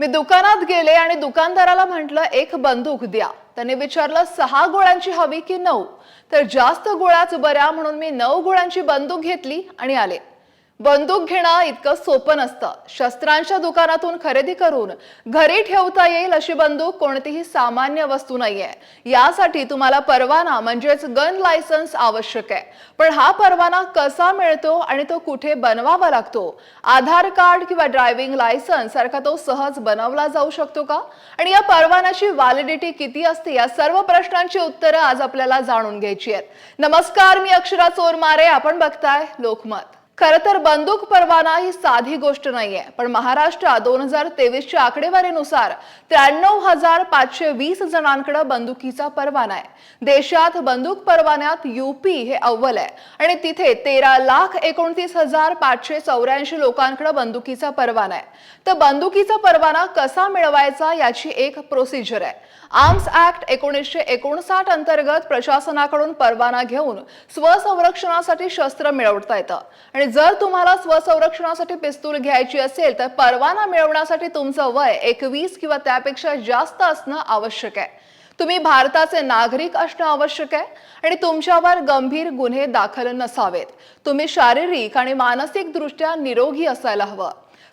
मी दुकानात गेले आणि दुकानदाराला म्हटलं एक बंदूक द्या. त्याने विचारलं सहा गोळ्यांची हवी की नऊ? तर जास्त गोळ्याच बऱ्या म्हणून मी नऊ गोळ्यांची बंदूक घेतली आणि आले. बंदूक घेणं इतकं सोपं नसतं. शस्त्रांच्या दुकानातून खरेदी करून घरी ठेवता येईल अशी बंदूक कोणतीही सामान्य वस्तू नाहीये. यासाठी तुम्हाला परवाना म्हणजेच गन लायसन्स आवश्यक आहे. पण हा परवाना कसा मिळतो आणि तो कुठे बनवावा लागतो? आधार कार्ड किंवा ड्रायव्हिंग लायसन्स सारखा तो सहज बनवला जाऊ शकतो का? आणि या परवान्याची व्हॅलिडिटी किती असते? या सर्व प्रश्नांची उत्तरं आज आपल्याला जाणून घ्यायची आहेत. नमस्कार मी अक्षरा चोरमारे. आपण बघताय लोकमत. खरं तर बंदूक परवाना ही साधी गोष्ट नाहीये. पण महाराष्ट्रात दोन हजार तेवीसच्या आकडेवारीनुसार त्र्याण्णव हजार पाचशे वीस जणांकडे बंदुकीचा परवाना आहे. देशात बंदूक परवान्यात युपी हे अव्वल आहे. आणि तिथे तेरा लाख एकोणतीस हजार पाचशे चौऱ्याऐंशी लोकांकडे बंदुकीचा परवाना आहे. तर बंदुकीचा परवाना कसा मिळवायचा याची एक प्रोसिजर आहे. आर्म्स ऍक्ट एकोणीसशे एकोणसाठ अंतर्गत प्रशासनाकडून परवाना घेऊन स्वसंरक्षणासाठी शस्त्र मिळवता येतं. आणि जर तुम्हाला स्वसंरक्षणासाठी पिस्तूल घ्यायची असेल तर परवाना मिळवण्यासाठी तुमचं वय एकवीस किंवा त्यापेक्षा जास्त असणं आवश्यक आहे. तुम्ही भारताचे नागरिक असणं आवश्यक आहे आणि तुमच्यावर गंभीर गुन्हे दाखल नसावेत. तुम्ही शारीरिक आणि मानसिक दृष्ट्या निरोगी असायला हवं.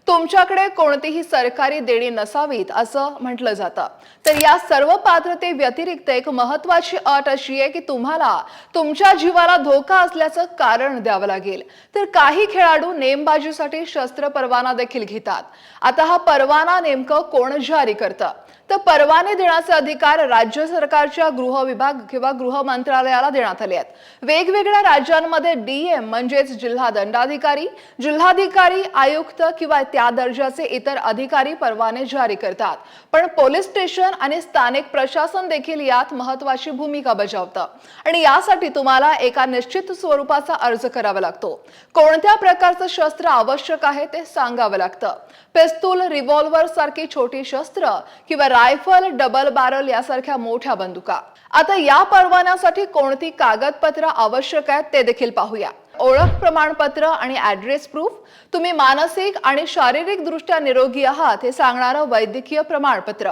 तुमच्याकडे कोणतीही सरकारी देणी नसावीत असं म्हटलं जातं. तर या सर्व पात्रते व्यतिरिक्त एक महत्वाची अट अशी आहे की तुम्हाला तुमच्या जीवाला धोका असल्याचं कारण द्यावं लागेल. तर काही खेळाडू नेमबाजीसाठी शस्त्र परवाना देखील घेतात. आता हा परवाना नेमकं कोण जारी करतं? तर परवाने देण्याचे अधिकार राज्य सरकारच्या गृह विभाग किंवा गृह मंत्रालयाला देण्यात आले आहेत. वेगवेगळ्या राज्यांमध्ये डीएम म्हणजेच जिल्हा दंडाधिकारी जिल्हाधिकारी आयुक्त किंवा त्या दर्जाचे इतर अधिकारी परवाने जारी करतात. पण पोलीस स्टेशन आणि स्थानिक प्रशासन देखील यात महत्वाची भूमिका बजावतं. आणि यासाठी तुम्हाला एका निश्चित स्वरूपाचा अर्ज करावा लागतो. कोणत्या प्रकारचं शस्त्र आवश्यक आहे ते सांगावं लागतं. पिस्तूल रिव्हॉल्व्हर सारखी छोटी शस्त्र किंवा रायफल डबल बॅरल यासारख्या मोठ्या बंदुका. आता या परवान्यासाठी कोणती कागदपत्र आवश्यक आहेत ते देखील पाहूया. ओळख प्रमाणपत्र आणि ऍड्रेस प्रूफ तुम्ही मानसिक आणि शारीरिक दृष्ट्या निरोगी आहात हे सांगणारं वैद्यकीय प्रमाणपत्र.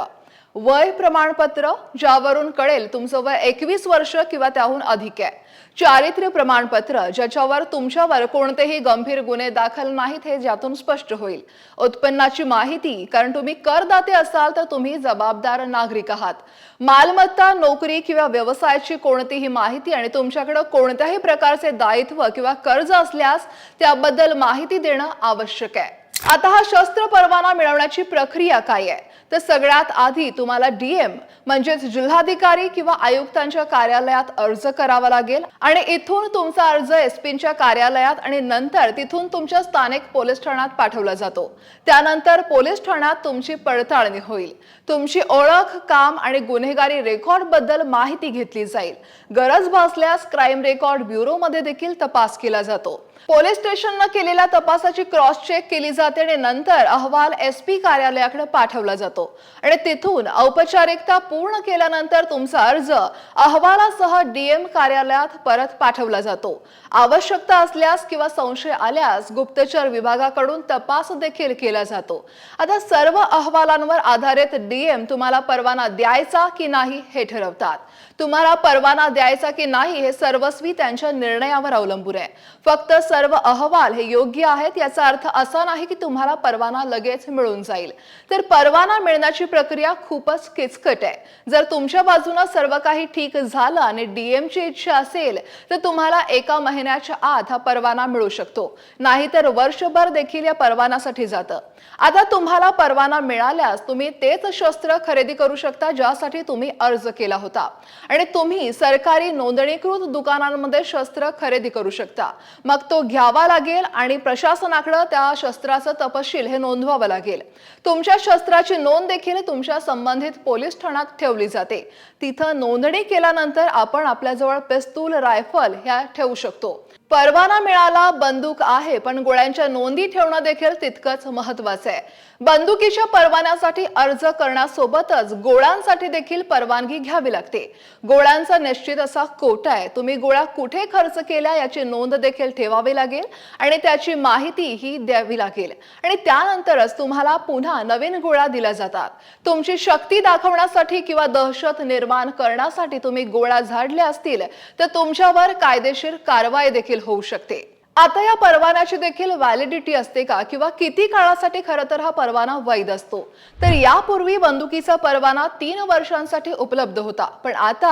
वय प्रमाणपत्र ज्यावरून कळेल तुमचं वय एकवीस वर्ष किंवा त्याहून अधिक आहे. चारित्र्य प्रमाणपत्र ज्याच्यावर तुमच्यावर कोणतेही गंभीर गुन्हे दाखल नाहीत हे ज्यातून स्पष्ट होईल. उत्पन्नाची माहिती कारण तुम्ही करदाते असाल तर तुम्ही जबाबदार नागरिक आहात. मालमत्ता नोकरी किंवा व्यवसायाची कोणतीही माहिती आणि तुमच्याकडे कोणत्याही प्रकारचे दायित्व किंवा कर्ज असल्यास त्याबद्दल माहिती देणं आवश्यक आहे. आता हा शस्त्र परवाना मिळवण्याची प्रक्रिया काय आहे? तर सगळ्यात आधी तुम्हाला डीएम म्हणजेच जिल्हाधिकारी किंवा आयुक्तांच्या कार्यालयात अर्ज करावा लागेल आणि इथून तुमचा अर्ज एसपींच्या कार्यालयात आणि नंतर तिथून तुमच्या स्थानिक पोलीस ठाण्यात पाठवला जातो. त्यानंतर पोलीस ठाण्यात तुमची पडताळणी होईल. तुमची ओळख काम आणि गुन्हेगारी रेकॉर्डबद्दल माहिती घेतली जाईल. गरज भासल्यास क्राईम रेकॉर्ड ब्युरोमध्ये देखील तपास केला जातो. पोलीस स्टेशननं केलेल्या तपासाची क्रॉस चेक केली जाते. आणि नंतर अहवाल एस पी कार्यालयाकडे पाठवला जातो. आणि तिथून औपचारिकता पूर्ण केल्यानंतर तुमचा अर्ज अहवालासह डीएम कार्यालयात परत पाठवला जातो. आवश्यकता असल्यास किंवा संशय आल्यास गुप्तचर विभागाकडून तपास देखील केला जातो. आता सर्व अहवालांवर आधारित डीएम तुम्हाला परवाना द्यायचा की नाही हे ठरवतात. तुम्हाला परवाना द्यायचा की नाही हे सर्वस्वी त्यांच्या निर्णयावर अवलंबून आहे. फक्त सर्व अहवाल हे योग्य आहेत याचा अर्थ असा नाही की तुम्हाला परवाना लगेच मिळून जाईल. तर परवाना मिळण्याची प्रक्रिया खूपच किचकट आहे. जर तुमच्या बाजूनं सर्व काही ठीक झालं आणि डीएम ची इच्छा असेल तर तुम्हाला एका महिन्याच्या आत हा परवाना मिळू शकतो. नाहीतर वर्षभर देखील या परवानासाठी जातं. आता तुम्हाला परवाना मिळाल्यास तुम्ही तेच शस्त्र खरेदी करू शकता ज्यासाठी तुम्ही अर्ज केला होता. आणि तुम्ही सरकारी नोंदणीकृत दुकानांमध्ये शस्त्र खरेदी करू शकता. मग तो घ्यावा लागेल आणि प्रशासनाकडे त्या शस्त्राचं तपशील हे नोंदवावं लागेल. तुमच्या शस्त्राची नोंद देखील तुमच्या संबंधित पोलीस ठाण्यात ठेवली जाते. तिथं नोंदणी केल्यानंतर आपण आपल्याजवळ पिस्तूल रायफल ह्या ठेवू शकतो. परवाना मिळाला बंदूक आहे पण गोळ्यांच्या नोंदी ठेवणं देखील तितकंच महत्वाचं आहे. बंदुकीच्या परवान्यासाठी अर्ज करण्यासोबतच गोळ्यांसाठी देखील परवानगी घ्यावी लागते. गोळ्यांचा निश्चित असा कोटा आहे. तुम्ही गोळ्या कुठे खर्च केल्या याची नोंद देखील ठेवावी लागेल आणि त्याची माहिती ही द्यावी लागेल. आणि त्यानंतरच तुम्हाला पुन्हा नवीन गोळ्या दिल्या जातात. तुमची शक्ती दाखवण्यासाठी किंवा दहशत निर्माण करण्यासाठी तुम्ही गोळ्या झाडल्या असतील तर तुमच्यावर कायदेशीर कारवाई देखील होऊ शकते. आता या परवान्याची देखील व्हॅलिडिटी असते का? किंवा किती काळासाठी खरं तर हा परवाना वैध असतो? तर यापूर्वी बंदुकीचा परवाना तीन वर्षांसाठी उपलब्ध होता. पण आता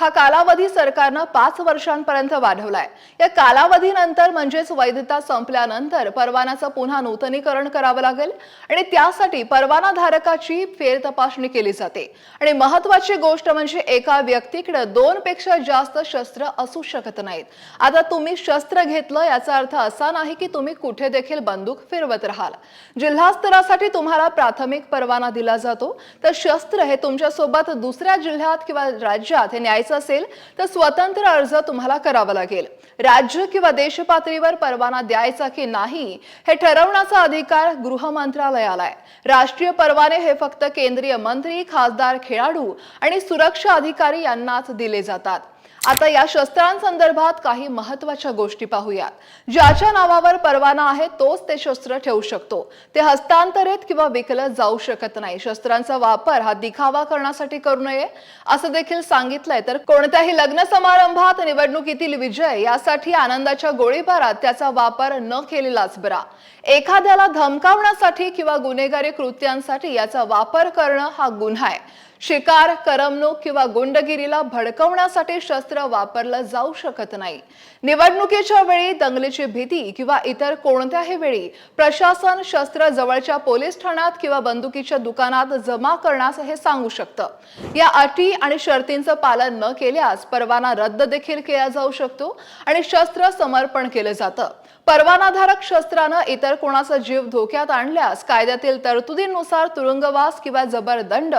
हा कालावधी सरकारनं पाच वर्षांपर्यंत वाढवलाय. या कालावधीनंतर म्हणजेच वैधता संपल्यानंतर परवान्याचं पुन्हा नूतनीकरण करावं लागेल आणि त्यासाठी परवाना धारकाची फेर तपासणी केली जाते. आणि महत्वाची गोष्ट म्हणजे एका व्यक्तीकडे दोन पेक्षा जास्त शस्त्र असू शकत नाहीत. आता तुम्ही शस्त्र घेतलं याचा अर्थ असा नाही की तुम्ही कुठे देखील बंदूक फिरवत राहाल. जिल्हा स्तरासाठी तुम्हाला प्राथमिक परवाना दिला जातो. तर शस्त्र हे तुमच्यासोबत दुसऱ्या जिल्ह्यात किंवा राज्यात हे न्यायचं असेल तर स्वतंत्र अर्ज तुम्हाला करावा लागेल. राज्य किंवा देश पातळीवर परवाना द्यायचा की नाही हे ठरवण्याचा अधिकार गृह मंत्रालयाला आहे. राष्ट्रीय परवाने हे फक्त केंद्रीय मंत्री खासदार खेळाडू आणि सुरक्षा अधिकारी यांनाच दिले जातात. आता या शस्त्रांसंदर्भात काही महत्त्वाच्या गोष्टी पाहूयात. ज्याच्या नावावर परवाना आहे तोच ते शस्त्र ठेवू शकतो. ते हस्तांतरित किंवा विकलं जाऊ शकत नाही. शस्त्रांचा वापर हा दिखावा करण्यासाठी करू नये असं देखील सांगितलंय. तर कोणत्याही लग्न समारंभात निवडणुकीतील विजय यासाठी आनंदाच्या गोळीबारात त्याचा वापर न केलेलाच बरा. एखाद्याला धमकावण्यासाठी किंवा गुन्हेगारी कृत्यांसाठी याचा वापर करणं हा गुन्हा आहे. शिकार करमणूक किंवा गुंडगिरीला भडकवण्यासाठी शस्त्र वापरलं जाऊ शकत नाही. निवडणुकीच्या वेळी दंगलीची भीती किंवा इतर कोणत्याही वेळी प्रशासन शस्त्र जवळच्या पोलीस ठाण्यात किंवा बंदुकीच्या दुकानात जमा करण्यास हे सांगू शकतं. या अटी आणि शर्तींचं पालन न केल्यास परवाना रद्द देखील केला जाऊ शकतो आणि शस्त्र समर्पण केलं जातं. परवानाधारक शस्त्रानं इतर कोणाचा जीव धोक्यात आणल्यास कायद्यातील तरतुदींनुसार तुरुंगवास किंवा जबरदंड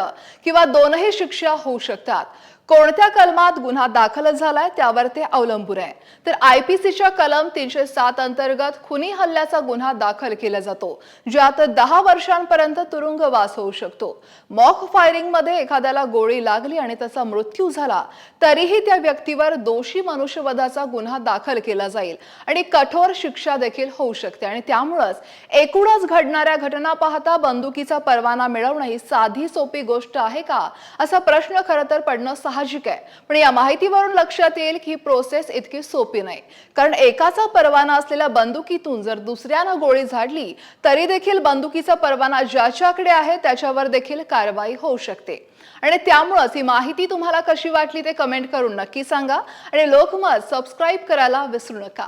किंवा दोनही शिक्षा होऊ शकतात. कोणत्या कलमात गुन्हा दाखल झालाय त्यावर ते अवलंबून आहे. तर आयपीसीच्या कलम तीनशे सात अंतर्गत खुनी हल्ल्याचा गुन्हा दाखल केला जातो ज्यात दहा वर्षांपर्यंत तुरुंगवास होऊ शकतो. मॉक फायरिंगमध्ये एखाद्याला गोळी लागली आणि त्याचा मृत्यू झाला तरीही त्या व्यक्तीवर दोषी मनुष्यवधाचा गुन्हा दाखल केला जाईल आणि कठोर शिक्षा देखील होऊ शकते. आणि त्यामुळंच एकूणच घडणाऱ्या घटना पाहता बंदुकीचा परवाना मिळवणं ही साधी सोपी गोष्ट आहे का? असा प्रश्न खरं तर पडणं सहा साहजिक आहे पण या माहितीवरून लक्षात येईल की प्रोसेस इतकी सोपी नाही. कारण एकाचा परवाना असलेल्या बंदुकीतून जर दुसऱ्यानं गोळी झाडली तरी देखील बंदुकीचा परवाना ज्याच्याकडे आहे त्याच्यावर देखील कारवाई होऊ शकते. आणि त्यामुळंच ही माहिती तुम्हाला कशी वाटली ते कमेंट करून नक्की सांगा. आणि लोकमत सबस्क्राईब करायला विसरू नका.